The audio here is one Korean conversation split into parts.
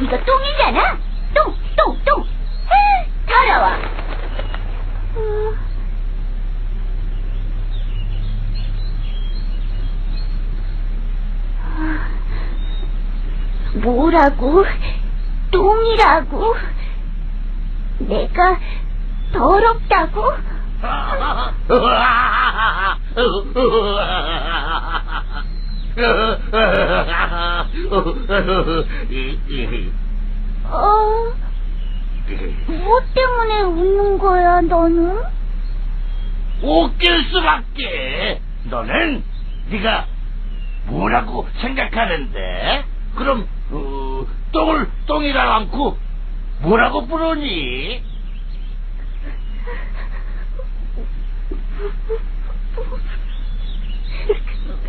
이거 똥이잖아? 똥, 똥, 똥! 아, 더러워! 어. 뭐라고? 똥이라고? 내가 더럽다고? 어, 뭐 때문에 웃는 거야, 너는? 웃길 수밖에. 너는 네가 뭐라고 생각하는데? 그럼 어, 똥을 똥이라 않고 뭐라고 부르니?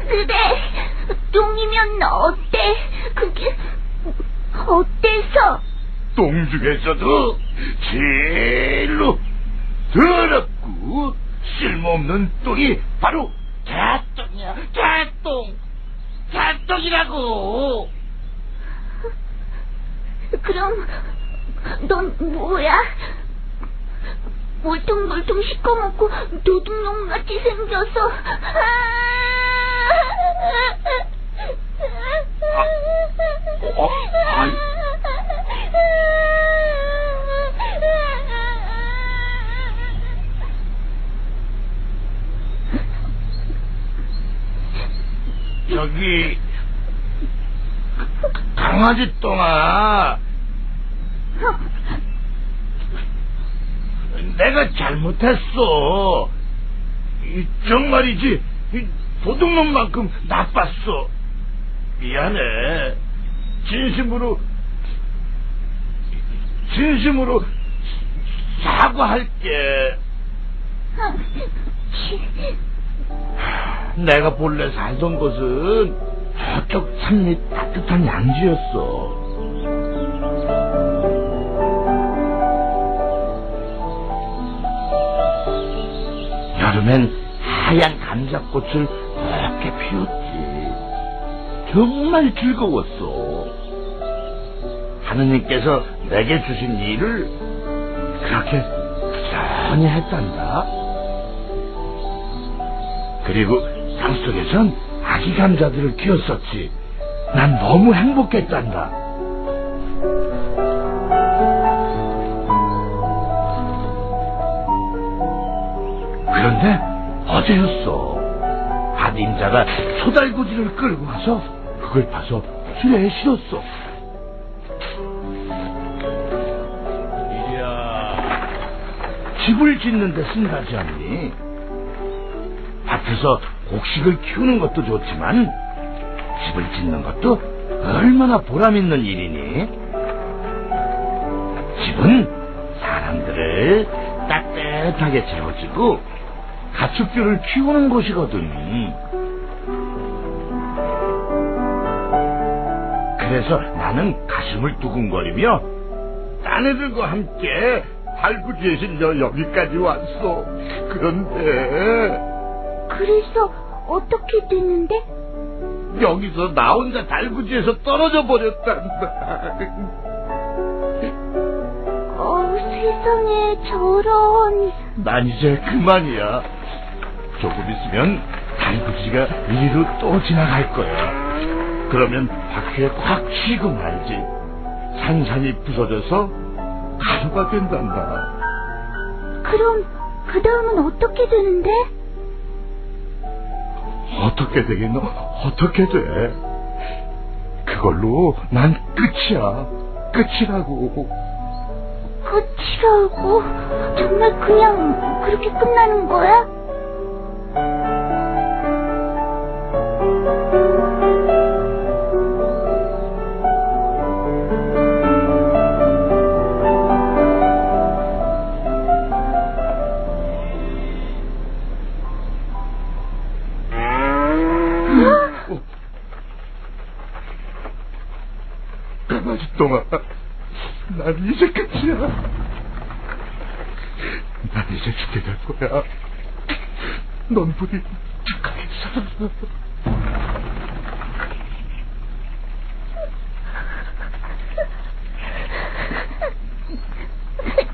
그래, 똥이면 어때? 그게, 어때서? 똥 중에서도 제일로 더럽고 쓸모없는 똥이 바로 개똥이야. 개똥. 개똥이라고. 그럼, 넌 뭐야? 물통물통 시커멓고 도둑놈같이 생겨서. 어, 아이. 저기 강아지 똥아. 내가 잘못했어. 이, 정말이지. 이 도둑놈만큼 나빴어. 미안해. 진심으로, 진심으로 사과할게. 내가 본래 살던 곳은 저쪽 산밑 따뜻한 양지였어. 여름엔 하얀 감자꽃을 그렇게 피웠지. 정말 즐거웠어. 하느님께서 내게 주신 일을 그렇게 부지런히 했단다. 그리고 산속에선 아기 감자들을 키웠었지. 난 너무 행복했단다. 그런데 어제였어. 한 임자가 소달구지를 끌고 와서 그걸 봐서 실에 실었어. 이야, 집을 짓는데 쓴다지 않니? 밭에서 곡식을 키우는 것도 좋지만 집을 짓는 것도 얼마나 보람있는 일이니? 집은 사람들을 따뜻하게 재워주고 가축들을 키우는 곳이거든. 그래서 나는 가슴을 두근거리며 딴 애들과 함께 달구지에 실려 여기까지 왔어. 그런데 그래서 어떻게 됐는데? 여기서 나 혼자 달구지에서 떨어져 버렸단다. 어, 세상에 저런. 난 이제 그만이야. 조금 있으면 달구지가 이리로 또 지나갈 거야. 그러면 바퀴에 꽉 쥐고 말지. 산산이 부서져서 가루가 된단다. 그럼 그 다음은 어떻게 되는데? 어떻게 되겠노? 어떻게 돼? 그걸로 난 끝이야. 끝이라고. 끝이라고? 정말 그냥 그렇게 끝나는 거야? 넌 부디 착하게 살아.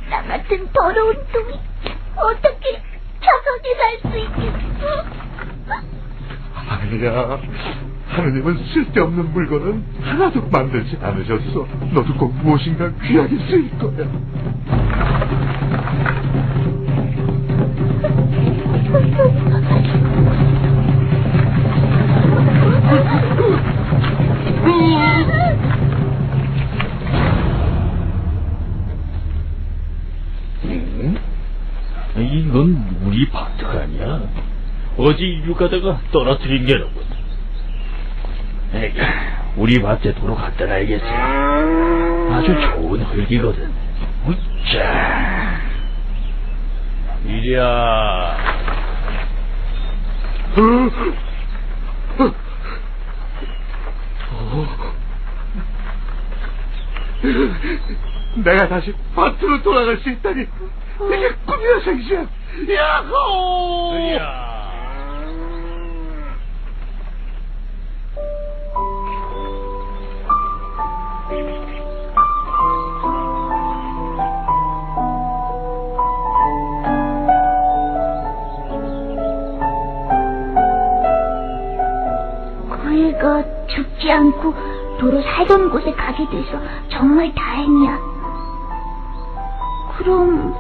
나 같은 더러운 똥이 어떻게 착하게 살수 있겠어? 아니야. 하느님은 쓸데없는 물건은 하나도 만들지 않으셨어. 너도 꼭 무엇인가 귀하게 쓰일 거야. 응? 이건 우리 바트 아니야? 어제 일류 가다가 떨어뜨린 게로군. 에이가, 우리 밭에 도로 갖다 놔야겠어. 아주 좋은 흙이거든. 으짜. 이리야. 내가 다시 밭으로 돌아갈 수 있다니 이게 꿈이야 생시야. 야호! 않고 도로 살던 곳에 가게 돼서 정말 다행이야. 그럼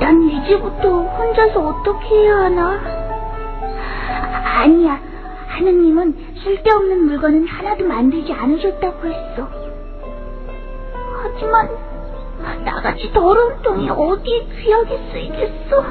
난 이제부터 혼자서 어떻게 해야 하나? 아, 아니야. 하느님은 쓸데없는 물건은 하나도 만들지 않으셨다고 했어. 하지만 나같이 더러운 똥이 어디에 귀하게 쓰이겠어?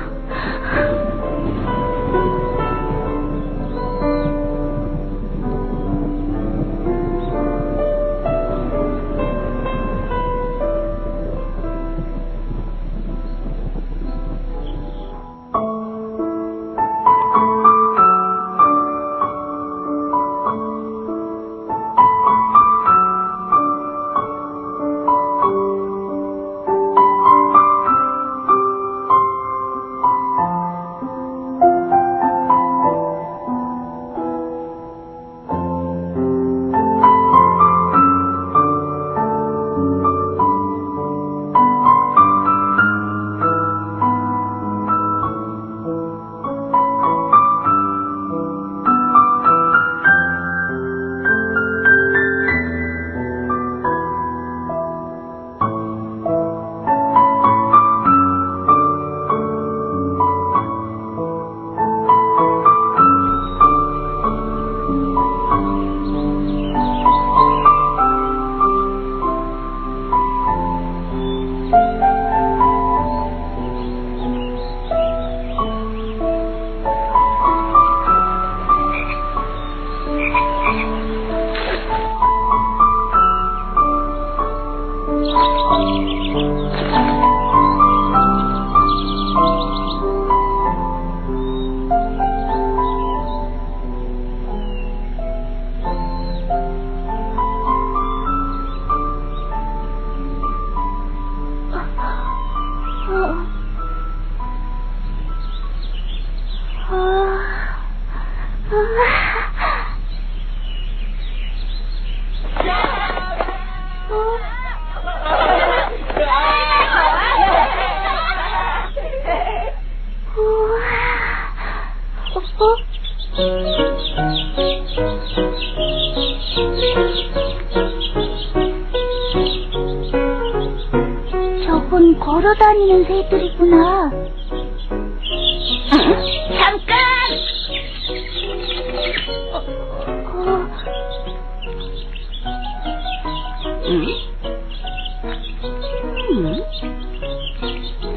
걸어다니는 새들이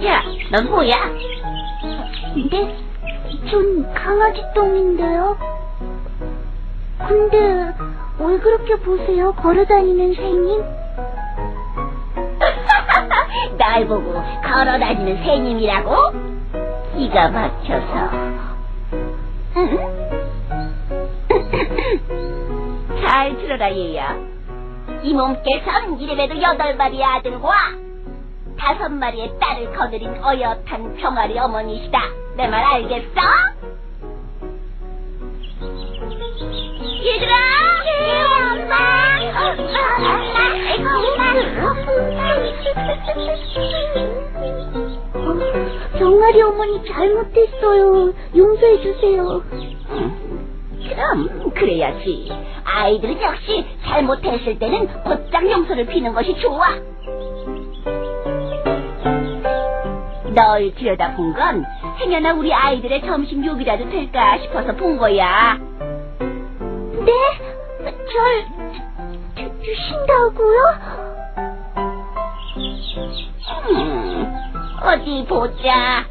야, 넌 뭐야? 근데 전 강아지 똥인데요. 근데 왜 그렇게 보세요? 걸어다니는 새님? 날 보고 걸어다니는 새님이라고? 기가 막혀서. 응? 잘 들어라, 얘야. 이 몸께선 이름에도 여덟 마리의 아들과 다섯 마리의 딸을 거느린 어엿한 병아리 어머니시다. 내 말 알겠어? 얘들아! 예, 엄마! 병아리 어머니 잘못했어요. 용서해주세요. 그럼 그래야지. 아이들은 역시 잘못했을 때는 곧장 용서를 비는 것이 좋아. 널 들여다본 건 행여나 우리 아이들의 점심 욕이라도 될까 싶어서 본 거야. 네? 절 주, 주신다고요? 음, 어디 보자.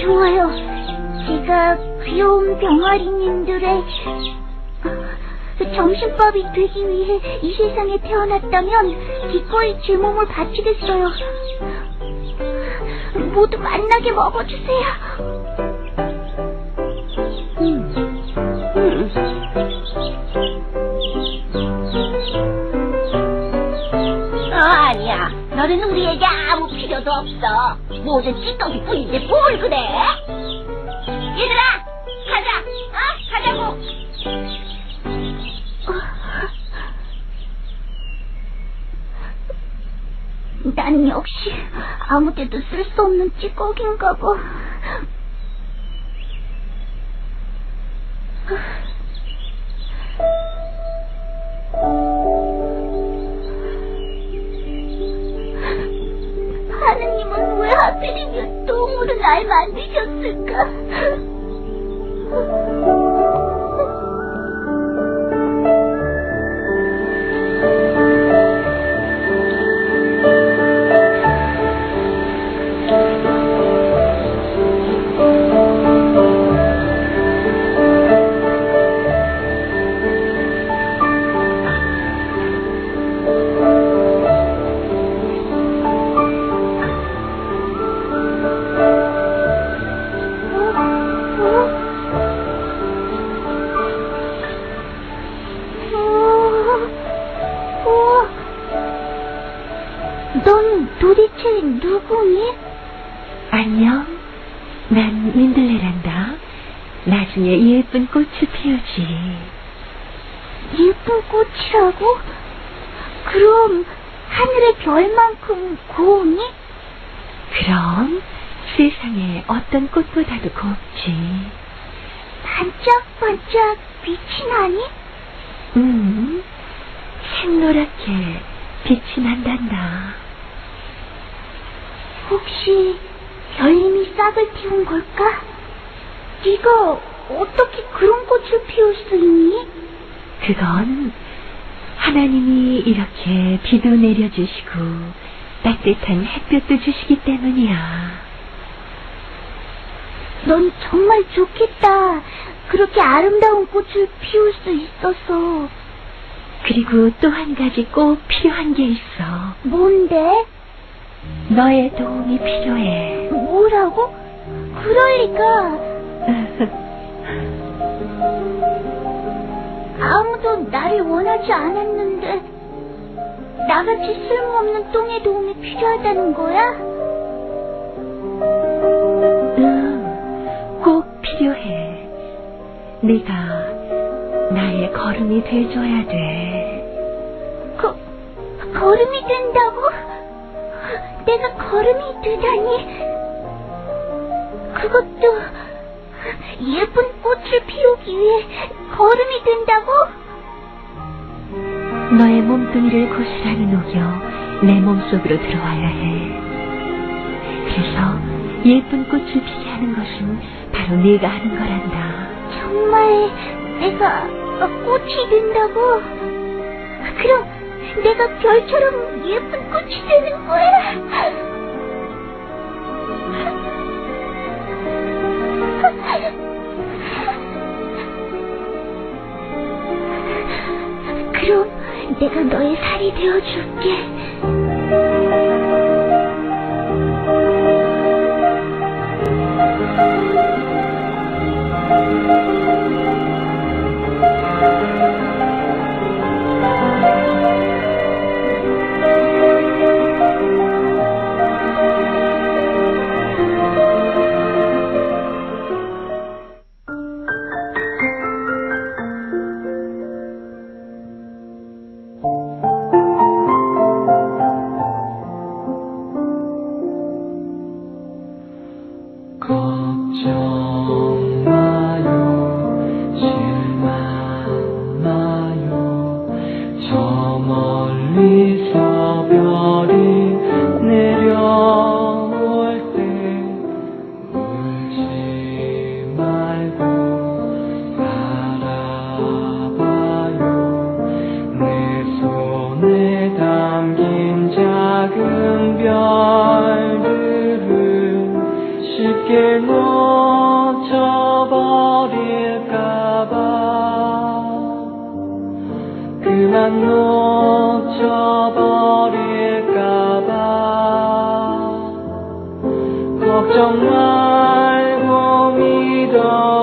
좋아요. 제가 귀여운 병아리님들의 점심밥이 되기 위해 이 세상에 태어났다면 기꺼이 제 몸을 바치겠어요. 모두 만나게 먹어주세요. 음. 어, 아니야. 너는 우리에게 아무 필요도 없어. 모두 찌꺼기 뿐인데 뭘 그래? 얘들아, 가자. 어? 가자고. 난 역시 아무 데도 쓸 수 없는 찌꺼기인가 봐. 똥으로 날 만드 그럼 하늘의 별만큼 고우니? 그럼 세상에 어떤 꽃보다도 곱지. 반짝반짝 빛이 나니? 음, 생노랗게 빛이 난단다. 혹시 별님이 싹을 틔운 걸까? 네가 어떻게 그런 꽃을 피울 수 있니? 그건 하나님이 이렇게 비도 내려주시고 따뜻한 햇볕도 주시기 때문이야. 넌 정말 좋겠다. 그렇게 아름다운 꽃을 피울 수 있어서. 그리고 또 한 가지 꼭 필요한 게 있어. 뭔데? 너의 도움이 필요해. 뭐라고? 그럴 리가. 아무도 나를 원하지 않았는데 나같이 쓸모없는 똥의 도움이 필요하다는 거야? 응, 꼭 필요해. 네가 나의 걸음이 돼줘야 돼. 거, 걸음이 된다고? 내가 걸음이 되다니 그것도 예쁜 꽃을 피우기 위해 걸음이 된다고? 너의 몸뚱이를 고스란히 녹여 내 몸속으로 들어와야 해. 그래서 예쁜 꽃을 피게 하는 것은 바로 네가 하는 거란다. 정말 내가 꽃이 된다고? 그럼 내가 별처럼 예쁜 꽃이 되는 거야? 내가 너의 살이 되어줄게. 별들은 쉽게 놓쳐버릴까봐. 그만 놓쳐버릴까봐. 걱정 말고 믿어.